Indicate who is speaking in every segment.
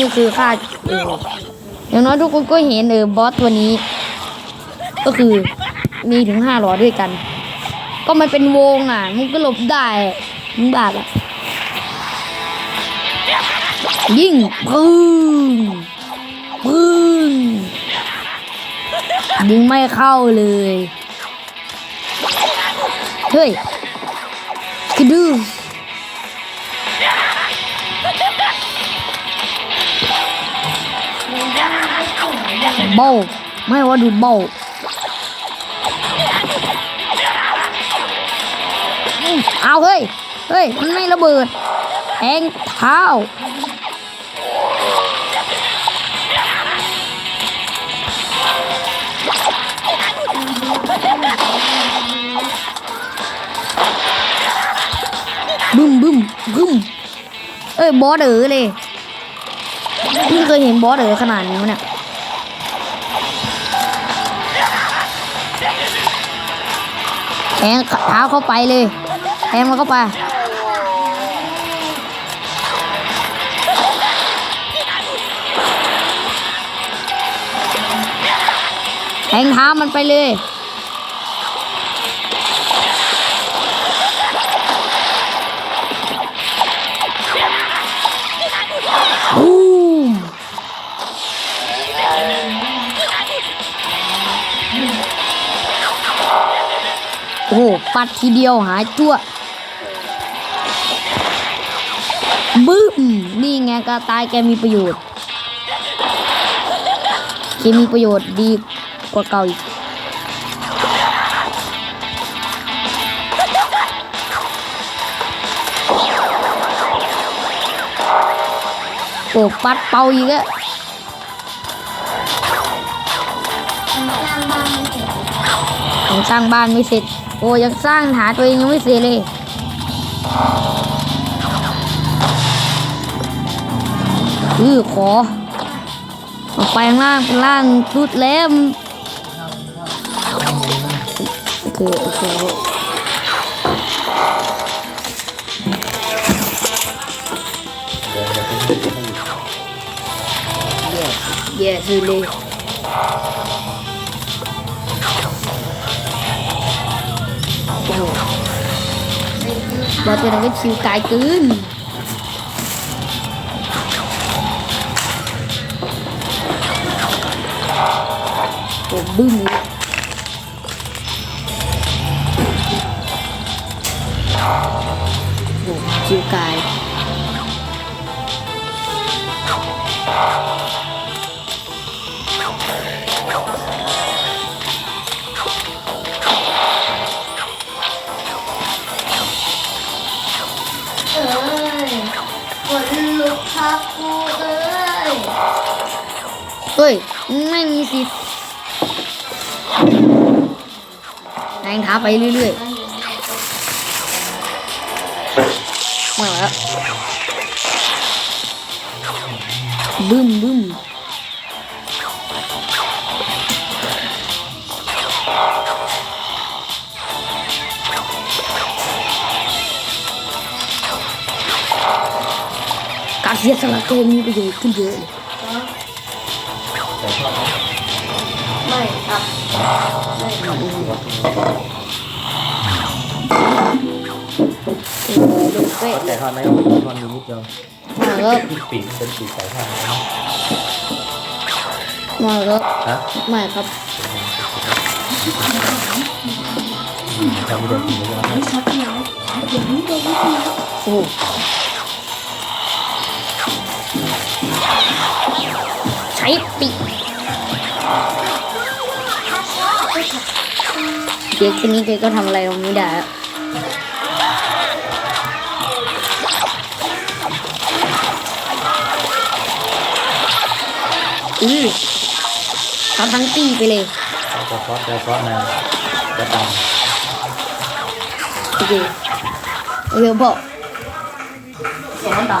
Speaker 1: นี่คือค่าเอออย่างน้อยทุกคนก็เห็นเออบอสตัวนี้ ก็คือมีถึงห้าหลอดด้วยกัน ก็มันเป็นวงอะมันก็หลบได้มึงบาดอะยิงปึ้งปึ้งยิงไม่เข้าเลยเฮ้ยกระดู เบาไม่ว่าดูเบาเอาเฮ้ย เฮ้ย มันไม่ระเบิดแทงเท้าบึ้มบึ้มบึ้มเอ้ย บอสเอ๋อเลยเพิ่งเคยเห็นบอสเอ๋อขนาดนี้เนี่ย แทงเท้าเข้าไปเลยแทงมันเข้าไปแทงเท้ามันไปเลย ปัดทีเดียวหายตัวบึ้ม นี่ไงกระต่ายแกมีประโยชน์แกมีประโยชน์ดีกว่าเก่าอีกโอ้ปัดเป่าอีกอะยังสร้างบ้านไม่เสร็จ โอ้ยังสร้างหานตัวเองยังไม่เสร็จเลยอือขอออกไปข้างล่างล่างสุดแล้วโอเคโอเคเย่สุดเลย บอสตัวนั้นก็ชิวกายเกินโอ้บึ้มเลยโอ้จิวกาย
Speaker 2: ฝนลุกทับกูเอ้ย
Speaker 1: เฮ้ย ไม่มีสิทธิ์แรงท้าไปเรื่อยๆมาแล้วบึ้มบึ้ม เสียสละเกมมีประโยชน์ขึ้นเยอะเลย
Speaker 2: ไม่ครับ
Speaker 1: ดูเป๊ะ
Speaker 3: แต่ทอดไหมทอดมีนิดเดียว
Speaker 1: มาแล้ว
Speaker 3: ปีกเป็นปีกสายทอดนะ
Speaker 1: มาแล้ว
Speaker 3: ฮะ
Speaker 1: ไม่ครับ
Speaker 3: ทำไม่ได้กินเลยนะ
Speaker 1: โอ้ ใช้ปีกเด็กคนนี้แกก็ทำอะไรเราไม่ได้แล้วอือทำทั้งตีไปเลย
Speaker 3: จะซอสจะซอสนะจะต
Speaker 1: โอเคโอเคบอกสองตา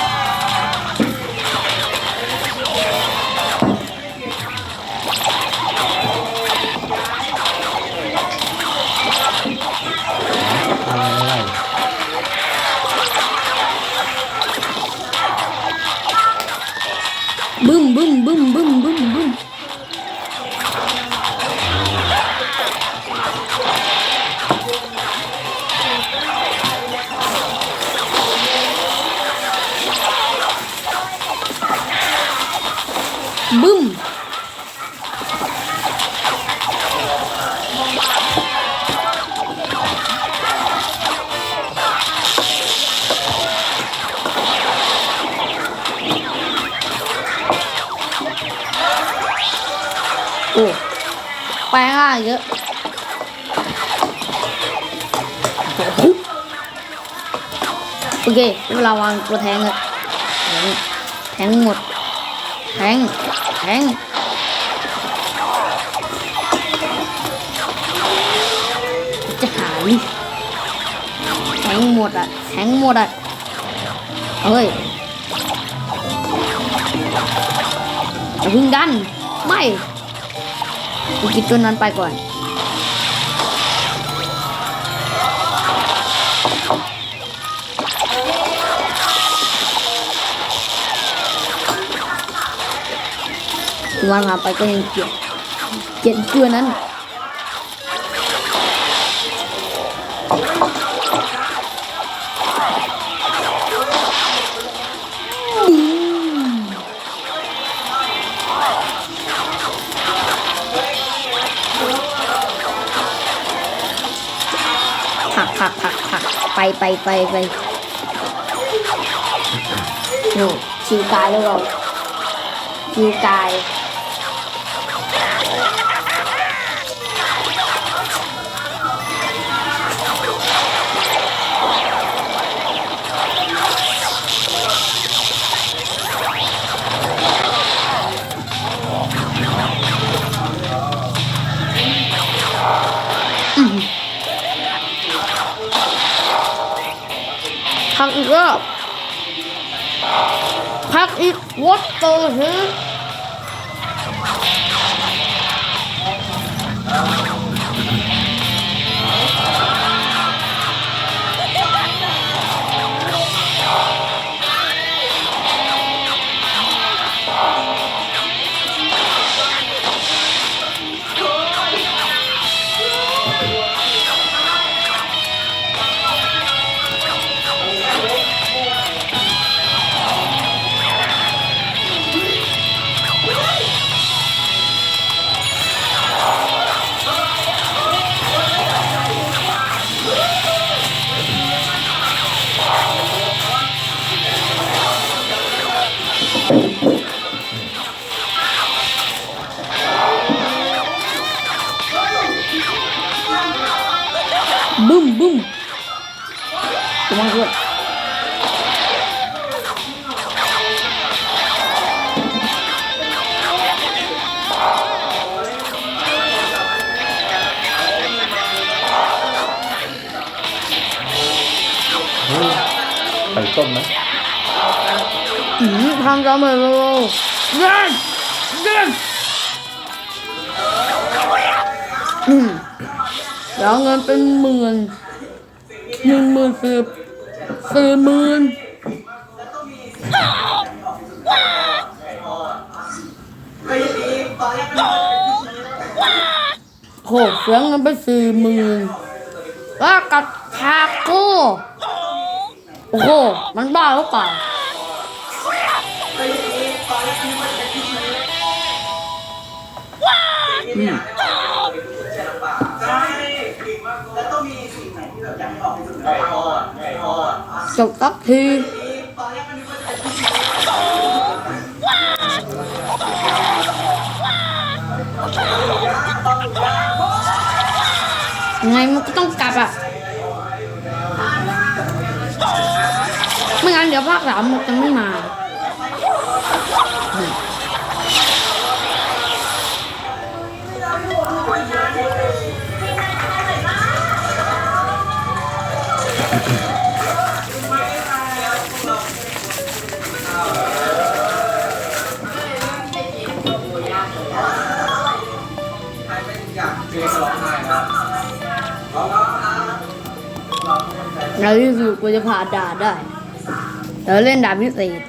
Speaker 3: ไป
Speaker 1: ง่ายเยอะโอเคเวลาวางตัวแทงเลยแทงหมด แทง แทง จะหายแทงหมดอะ แทงหมดอะ เฮ้ยอย่าพึ่งดัน ไม่ กูกินตัวนั้นไปก่อนวันผ่าไปก็ยังเกลียดเกลียดตัวนั้น ผักผักผักไปไปไปไปโน่ชิวกายแล้วเราชิวกาย พักอีกรอบพักอีกวอเตอร์เฮ บึ้มบึ้มระวังด้วย
Speaker 3: ไข่ต้มไหม
Speaker 1: อืมทำจะเหมือนเราเดินเดินอืม แล้วเงินเป็นหมื่นหนึ่งหมื่นสิบสี่หมื่นโหเสียเงินไปสี่หมื่นแล้วกับทาโก้โอ้โห มันบ้าหรือเปล่า จบสักทียังไงมันก็ต้องกลับอะ ไม่งั้นเดี๋ยวภาคสามมันจะไม่มา ในที่สุดกูจะผ่านด่านได้เดี๋ยวเล่นด่านพิเศษ